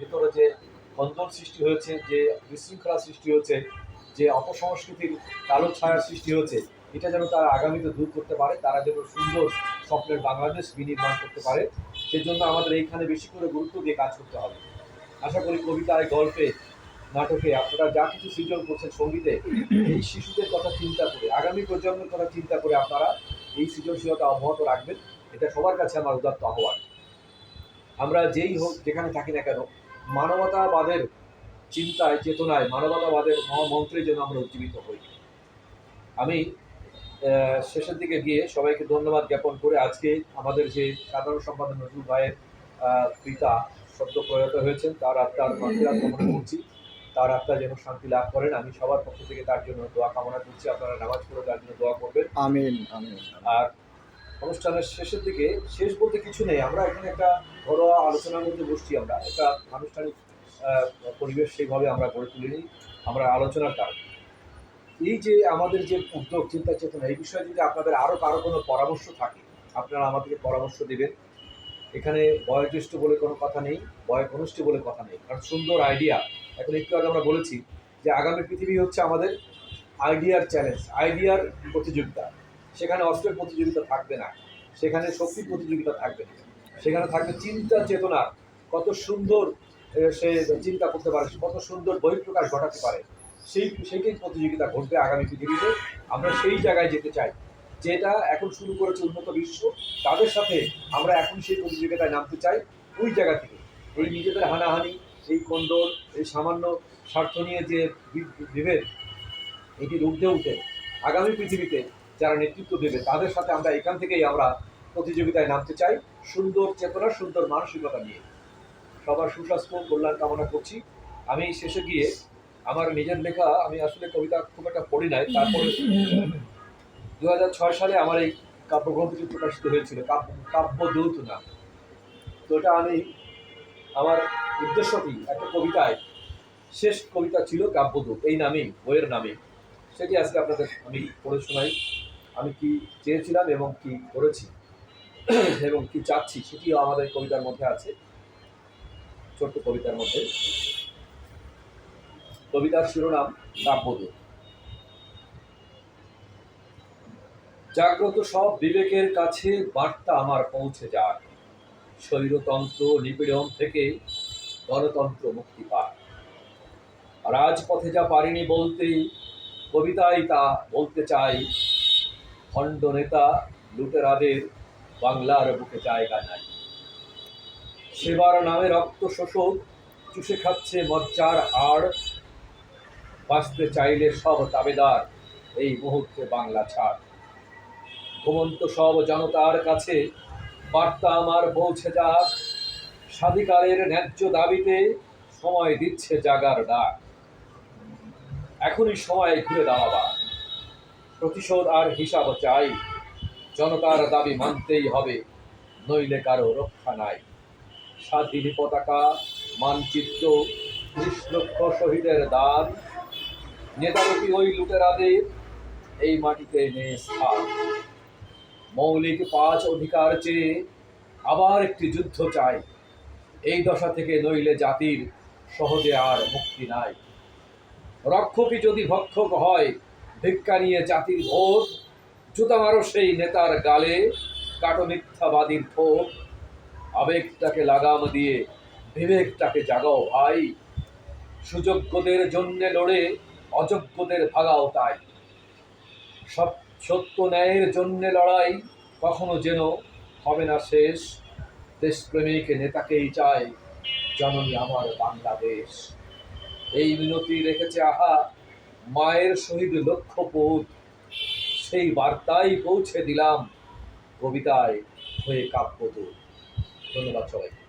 ভেতরে যে বন্ধন সৃষ্টি হয়েছে, যে বিশৃঙ্খলা সৃষ্টি হয়েছে, যে অপসংস্কৃতির কালো ছায়ার সৃষ্টি হয়েছে, এটা যেন তারা আগামীতে দূর করতে পারে, তারা যেন সুন্দর স্বপ্নের বাংলাদেশ বিনির্মাণ করতে পারে, সেজন্য আমাদের এইখানে বেশি করে গুরুত্ব দিয়ে কাজ করতে হবে। আশা করি কবিতায় গল্পে, নাটকে আপনারা যা কিছু সৃজন করছেন সঙ্গীতে, এই শিশুদের কথা চিন্তা করে, আগামী প্রজন্মের কথা চিন্তা করে আপনারা এই সৃজনশীলতা অব্যাহত রাখবেন। এটা সবার কাছে আমার উদাত্ত আহ্বান। আমরা যেই হোক যেখানে থাকি না কেন মানবতাবাদের চিন্তায় চেতনায় মানবতাবাদের মহামন্ত্রে যেন আমরা উজ্জীবিত হই। আমি শেষের দিকে গিয়ে সবাইকে ধন্যবাদ জ্ঞাপন করে আজকে আমাদের যে সাধারণ সম্পাদক নজরুল ভাইয়ের আহ, পিতা সদ্য প্রয়াত হয়েছেন তার আত্মার মাতৃরা কামনা করছি। তার আত্মা যেন শান্তি লাভ করেন। আমি সবার পক্ষ থেকে তার জন্য দোয়া কামনা করছি। আপনারা নামাজ পড়ে তার জন্য দোয়া করবেন। আমিন আমিন। আর অনুষ্ঠানের শেষের দিকে শেষ বলতে কিছু নেই। আমরা এখানে একটা ঘরোয়া আলোচনার মধ্যে বসছি আমরা। একটা আনুষ্ঠানিক পরিবেশ সেইভাবে আমরা গড়ে তুলিনি। আমরা আলোচনার কারণ। এই যে আমাদের যে উদ্যোগ, চিন্তা চেতনা, এই বিষয়ে যদি আপনাদের আরও কারও কোনো পরামর্শ থাকে, আপনারা আমাদেরকে পরামর্শ দেবেন। এখানে বয়োজ্যেষ্ঠ বলে কোনো কথা নেই, বয়কনিষ্ঠ বলে কথা নেই। কারণ সুন্দর আইডিয়া। এখন একটু আগে আমরা বলেছি যে আগামী পৃথিবী হচ্ছে আমাদের আইডিয়ার চ্যালেঞ্জ, আইডিয়ার প্রতিযোগিতা। সেখানে অস্ত্রের প্রতিযোগিতা থাকবে না। সেখানে শক্তির প্রতিযোগিতা থাকবে না। সেখানে থাকবে চিন্তা চেতনা। কত সুন্দর সে চিন্তা করতে পারে, কত সুন্দর বহিঃপ্রকাশ ঘটাতে পারে। সেই, সেইটাই প্রতিযোগিতা ঘটবে আগামী পৃথিবীতে। আমরা সেই জায়গায় যেতে চাই, যেটা এখন শুরু করেছে উন্নত বিশ্ব। তাদের সাথে আমরা এখন সেই প্রতিযোগিতায় নামতে চাই ওই জায়গা থেকে। এই নিজেদের হানাহানি, এই কন্দল, এই সামান্য স্বার্থ নিয়ে যে বিভেদ এটির ঊর্ধ্বে উঠে। আগামী পৃথিবীতে যারা নেতৃত্ব দেবে, তাদের সাথে আমরা এখান থেকেই আমরা প্রতিযোগিতায় নামতে চাই। সুন্দর চেতনা, সুন্দর মানসিকতা নিয়ে। সবার সুস্বাস্থ্য, কল্যাণ কামনা করছি। আমি শেষে গিয়ে আমার নিজের লেখা আমি আসলে কবিতা খুব একটা পড়ি নাই, তারপরে দু সালে আমার এই কাব্যগ্রন্থটি প্রকাশিত হয়েছিল, কাব্য কাব্যদূত নাম তো এটা আমি, আমার উদ্দেশ্য কি? একটা কবিতায় শেষ কবিতা ছিল কাব্যদূত, এই নামেই বইয়ের নামে। সেটি আজকে আপনাদের আমি পড়ে শোনাই। আমি কি চেয়েছিলাম এবং কি করেছি? এবং কি চাচ্ছি সেটিও আমাদের কবিতার মধ্যে আছে। ছোট্ট কবিতার মধ্যে। কবিতার শিরোনাম কাব্যদূত জাগ্রত সব বিবেকের কাছে বার্তা আমার পৌঁছে যাক। স্বৈরতন্ত্র নিপীড়ন থেকে গণতন্ত্র মুক্তি পাক। রাজপথে যা পারিনি বলতে কবিতায় তা বলতে চাই। খণ্ড নেতা লুটেরাদের বাংলার বুকে জায়গা নাই। সেবার নামে রক্ত শোষক চুষে খাচ্ছে মজ্জার হাড়। বাঁচতে চাইলে সব দাবেদার, এই মুহূর্তে বাংলা ছাড়। ঘুমন্ত সব জনতার কাছে বার্তা আমার পৌঁছে যাক। স্বাধিকারের ন্যায্য দাবিতে সময় দিচ্ছে জাগার ডাক। এখনই সময় ঘুরে দাঁড়াবার। প্রতিশোধ আর হিসাব চাই। জনতার দাবি মানতেই হবে, নইলে কারও রক্ষা নাই। স্বাধীন পতাকা, মানচিত্র ত্রিশ শহীদের দান নেতারকি ওই লুটেরাদের, এই মাটিতে নেই স্থান। মৌলিক পাঁচ অধিকার চেয়ে আবার একটি যুদ্ধ চাই। এই দশা থেকে নইলে জাতির সহজে আর মুক্তি নাই। রক্ষকই যদি ভক্ষক হয় ভিক্ষা নিয়ে জাতির ভোট জুতা মারো সেই নেতার গালে, কাটো মিথ্যাবাদীর ঠোঁট। আবেগটাকে লাগাম দিয়ে বিবেকটাকে জাগাও ভাই। সুযোগ্যদের জন্যে লড়ে, অযোগ্যদের ভাগাও তাই। সব সত্য ন্যায়ের জন্যে লড়াই কখনো যেন হবে না শেষ। দেশপ্রেমিক নেতাকেই চাই জননী আমার বাংলাদেশ। এই মিনতি রেখেছে আহা মায়ের সহিত লক্ষ্য লক্ষ্যপথ সেই বার্তাই পৌঁছে দিলাম কবিতায় হয়ে কাব্যদূত ধন্যবাদ সবাই